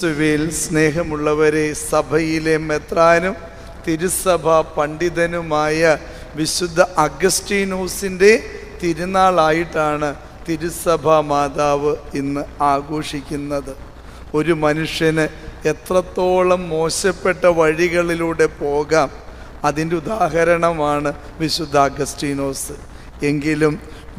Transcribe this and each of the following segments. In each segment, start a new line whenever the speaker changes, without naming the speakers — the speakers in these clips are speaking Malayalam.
ക്രിസ്തുവിൽ സ്നേഹമുള്ളവരെ സഭയിലെ മെത്രാനും തിരുസഭ പണ്ഡിതനുമായ വിശുദ്ധ അഗസ്റ്റീനോസിന്റെ തിരുനാളായിട്ടാണ് തിരുസഭ മാതാവ് ഇന്ന് ആഘോഷിക്കുന്നത്. ഒരു മനുഷ്യന് എത്രത്തോളം മോശപ്പെട്ട വഴികളിലൂടെ പോകാം അതിന്റെ ഉദാഹരണമാണ് വിശുദ്ധ അഗസ്റ്റീനോസ് എങ്കിലും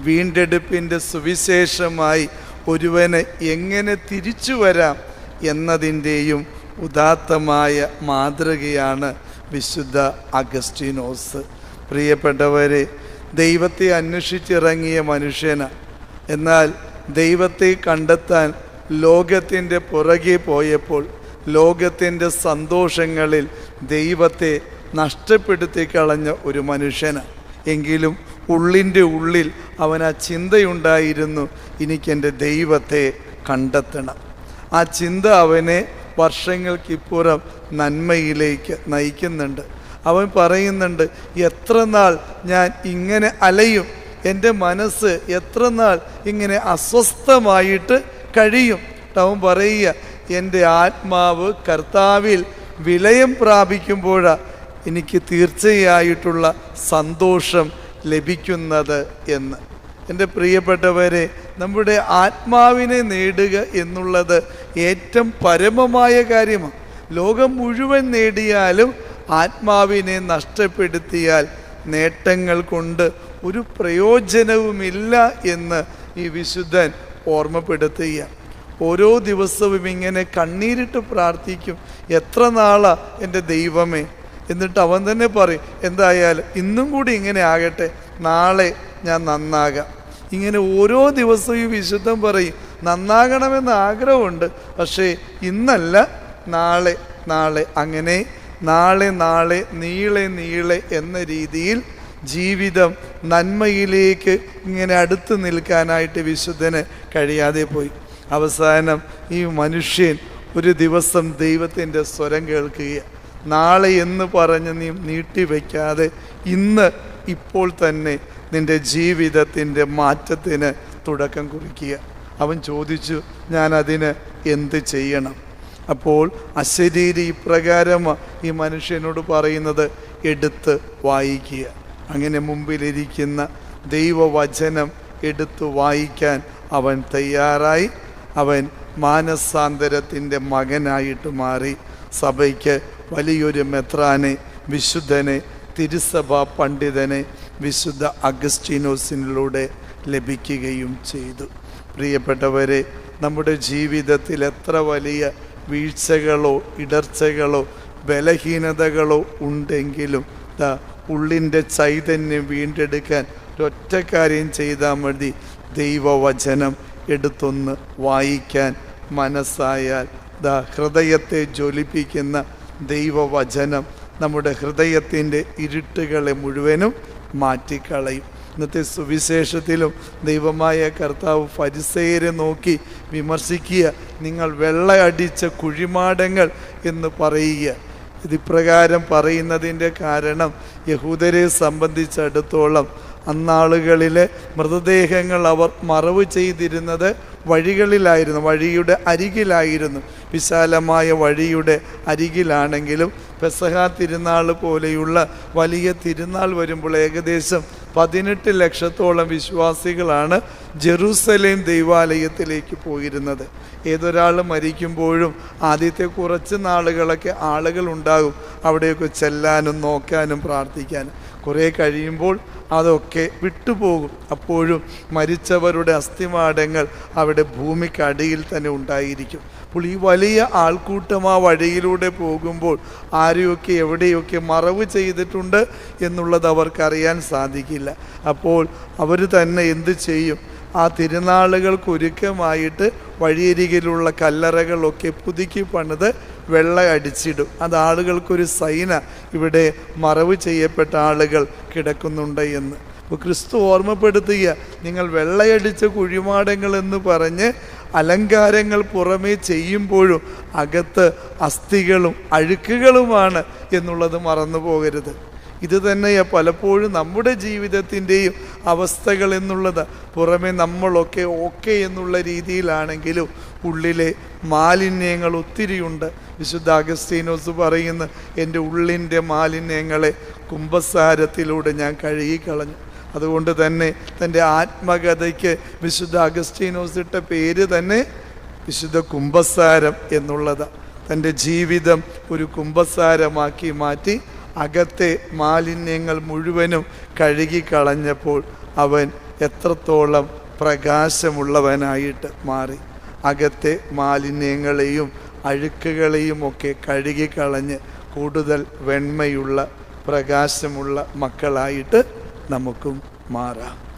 വീണ്ടെടുപ്പിന്റെ സുവിശേഷമായി ഒരുവനെ എങ്ങനെ തിരിച്ചു വരാം എന്നതിന്റെയും ഉദാത്തമായ മാതൃകയാണ് വിശുദ്ധ അഗസ്റ്റീനോസ്. പ്രിയപ്പെട്ടവരെ ദൈവത്തെ അന്വേഷിച്ചിറങ്ങിയ മനുഷ്യന് എന്നാൽ ദൈവത്തെ കണ്ടെത്താൻ ലോകത്തിന്റെ പുറകെ പോയപ്പോൾ ലോകത്തിന്റെ സന്തോഷങ്ങളിൽ ദൈവത്തെ നഷ്ടപ്പെടുത്തി കളഞ്ഞ ഒരു മനുഷ്യന്. എങ്കിലും ഉള്ളിന്റെ ഉള്ളിൽ അവൻ ആ ചിന്തയുണ്ടായിരുന്നു എനിക്കെന്റെ ദൈവത്തെ കണ്ടെത്തണം. ആ ചിന്ത അവനെ വർഷങ്ങൾക്കിപ്പുറം നന്മയിലേക്ക് നയിക്കുന്നുണ്ട്. അവൻ പറയുന്നുണ്ട് എത്ര നാൾ ഞാൻ ഇങ്ങനെ അലയും? എന്റെ മനസ്സ് എത്ര നാൾ ഇങ്ങനെ അസ്വസ്ഥമായിട്ട് കഴിയും? അവൻ പറയുക എന്റെ ആത്മാവ് കർത്താവിൽ വിലയം പ്രാപിക്കുമ്പോഴാണ് എനിക്ക് തീർച്ചയായിട്ടുള്ള സന്തോഷം ലഭിക്കുന്നത് എന്ന്. എന്റെ പ്രിയപ്പെട്ടവരെ നമ്മുടെ ആത്മാവിനെ നേടുക എന്നുള്ളത് ഏറ്റവും പരമമായ കാര്യമാണ്. ലോകം മുഴുവൻ നേടിയാലും ആത്മാവിനെ നഷ്ടപ്പെടുത്തിയാൽ നേട്ടങ്ങൾ കൊണ്ട് ഒരു പ്രയോജനവുമില്ല എന്ന് ഈ വിശുദ്ധൻ ഓർമ്മപ്പെടുത്തുക ഓരോ ദിവസവും ഇങ്ങനെ കണ്ണീരിട്ട് പ്രാർത്ഥിക്കും. എത്ര നാളാ എന്റെ ദൈവമേ? എന്നിട്ട് അവൻ തന്നെ പറയും എന്തായാലും ഇന്നും കൂടി ഇങ്ങനെ ആകട്ടെ നാളെ ഞാൻ നന്നാകാം. ഇങ്ങനെ ഓരോ ദിവസവും ഈ വിശുദ്ധം പറയും. നന്നാകണമെന്ന് ആഗ്രഹമുണ്ട്. പക്ഷേ ഇന്നല്ല. നാളെ നാളെ അങ്ങനെ നാളെ നാളെ നീളെ നീളെ എന്ന രീതിയിൽ ജീവിതം നന്മയിലേക്ക് ഇങ്ങനെ അടുത്ത് നിൽക്കാനായിട്ട് വിശുദ്ധന് കഴിയാതെ പോയി. അവസാനം ഈ മനുഷ്യൻ ഒരു ദിവസം ദൈവത്തിന്റെ സ്വരം കേൾക്കുക നാളെ എന്ന് പറഞ്ഞ് നീ നീട്ടിവെക്കാതെ ഇന്ന് ഇപ്പോൾ തന്നെ നിന്റെ ജീവിതത്തിന്റെ മാറ്റത്തിന് തുടക്കം കുറിക്കുക. അവൻ ചോദിച്ചു ഞാൻ അതിന് എന്ത് ചെയ്യണം? അപ്പോൾ അശരീരി ഇപ്രകാരം ഈ മനുഷ്യനോട് പറയുന്നത് എടുത്ത് വായിക്കുക. അങ്ങനെ മുമ്പിലിരിക്കുന്ന ദൈവവചനം എടുത്തു വായിക്കാൻ അവൻ തയ്യാറായി. അവൻ മാനസാന്തരത്തിന്റെ മകനായിട്ട് മാറി. സഭയ്ക്ക് വലിയൊരു മെത്രാനെ വിശുദ്ധനെ തിരുസഭ പണ്ഡിതനെ വിശുദ്ധ അഗസ്റ്റീനോസിനിലൂടെ ലഭിക്കുകയും ചെയ്തു. പ്രിയപ്പെട്ടവരെ നമ്മുടെ ജീവിതത്തിൽ എത്ര വലിയ വീഴ്ചകളോ ഇടർച്ചകളോ ബലഹീനതകളോ ഉണ്ടെങ്കിലും ഉള്ളിന്റെ ചൈതന്യം വീണ്ടെടുക്കാൻ ഒറ്റ കാര്യം ചെയ്താൽ മതി. ദൈവവചനം എടുത്തൊന്ന് വായിക്കാൻ മനസ്സായാൽ ദാ ഹൃദയത്തെ ജ്വലിപ്പിക്കുന്ന ദൈവവചനം നമ്മുടെ ഹൃദയത്തിന്റെ ഇരുട്ടുകളെ മുഴുവനും മാറ്റിക്കളയും. ഇന്നത്തെ സുവിശേഷത്തിലും ദൈവമായ കർത്താവ് ഫരിസേരെ നോക്കി വിമർശിക്കുക. നിങ്ങൾ വെള്ളയടിച്ച കുഴിമാടങ്ങൾ എന്ന് പറയുക. ഇതിപ്രകാരം പറയുന്നതിന്റെ കാരണം യഹൂദരെ സംബന്ധിച്ചിടത്തോളം അന്നാളുകളിലെ മൃതദേഹങ്ങൾ അവർ മറവ് ചെയ്തിരുന്നത് വഴികളിലായിരുന്നു വഴിയുടെ അരികിലായിരുന്നു. വിശാലമായ വഴിയുടെ അരികിലാണെങ്കിലും പെസഹ തിരുനാൾ പോലെയുള്ള വലിയ തിരുനാൾ വരുമ്പോൾ ഏകദേശം പതിനെട്ട് ലക്ഷത്തോളം വിശ്വാസികളാണ് ജെറൂസലേം ദൈവാലയത്തിലേക്ക് പോയിരുന്നത്. ഏതൊരാൾ മരിക്കുമ്പോഴും ആദ്യത്തെ കുറച്ച് നാളുകളൊക്കെ ആളുകൾ ഉണ്ടാകും അവിടെയൊക്കെ ചെല്ലാനും നോക്കാനും പ്രാർത്ഥിക്കാനും. കുറേ കഴിയുമ്പോൾ അതൊക്കെ വിട്ടുപോകും. അപ്പോഴും മരിച്ചവരുടെ അസ്ഥിമാടങ്ങൾ അവിടെ ഭൂമിക്കടിയിൽ തന്നെ ഉണ്ടായിരിക്കും. അപ്പോൾ ഈ വലിയ ആൾക്കൂട്ടം ആ വഴിയിലൂടെ പോകുമ്പോൾ ആരെയൊക്കെ എവിടെയൊക്കെ മറവ് ചെയ്തിട്ടുണ്ട് എന്നുള്ളത് അവർക്കറിയാൻ സാധിക്കില്ല. അപ്പോൾ അവർ തന്നെ എന്ത് ചെയ്യും? ആ തിരുനാളുകൾക്ക് ഒരുക്കമായിട്ട് വഴിയരികിലുള്ള കല്ലറകളൊക്കെ പുതുക്കി പണിത് വെള്ള അടിച്ചിടും. അത് ആളുകൾക്കൊരു സൈന ഇവിടെ മറവ് ചെയ്യപ്പെട്ട ആളുകൾ കിടക്കുന്നുണ്ട് എന്ന്. അപ്പോൾ ക്രിസ്തു ഓർമ്മപ്പെടുത്തുക നിങ്ങൾ വെള്ളയടിച്ച കുഴിമാടങ്ങൾ എന്ന് പറഞ്ഞ് അലങ്കാരങ്ങൾ പുറമേ ചെയ്യുമ്പോഴും അകത്ത് അസ്ഥികളും അഴുക്കുകളുമാണ് എന്നുള്ളത് മറന്നു പോകരുത് ഇത് തന്നെയാ പലപ്പോഴും നമ്മുടെ ജീവിതത്തിന്റെയും അവസ്ഥകൾ എന്നുള്ളത്. പുറമെ നമ്മളൊക്കെ ഓക്കെ എന്നുള്ള രീതിയിലാണെങ്കിലും ഉള്ളിലെ മാലിന്യങ്ങൾ ഒത്തിരിയുണ്ട്. വിശുദ്ധ അഗസ്തീനോസ് പറയുന്ന എന്റെ ഉള്ളിന്റെ മാലിന്യങ്ങളെ കുംഭസാരത്തിലൂടെ ഞാൻ കഴുകിക്കളഞ്ഞു. അതുകൊണ്ട് തന്നെ തന്റെ ആത്മകഥയ്ക്ക് വിശുദ്ധ അഗസ്റ്റീനോസ് ഇട്ട പേര് തന്നെ വിശുദ്ധ കുംഭസാരം എന്നുള്ളത്. തന്റെ ജീവിതം ഒരു കുംഭസാരമാക്കി മാറ്റി അകത്തെ മാലിന്യങ്ങൾ മുഴുവനും കഴുകിക്കളഞ്ഞപ്പോൾ അവൻ എത്രത്തോളം പ്രകാശമുള്ളവനായിട്ട് മാറി. അകത്തെ മാലിന്യങ്ങളെയും അഴുക്കുകളെയും ഒക്കെ കഴുകിക്കളഞ്ഞ് കൂടുതൽ വെണ്മയുള്ള പ്രകാശമുള്ള മക്കളായിട്ട് നമുക്കും മാറാം.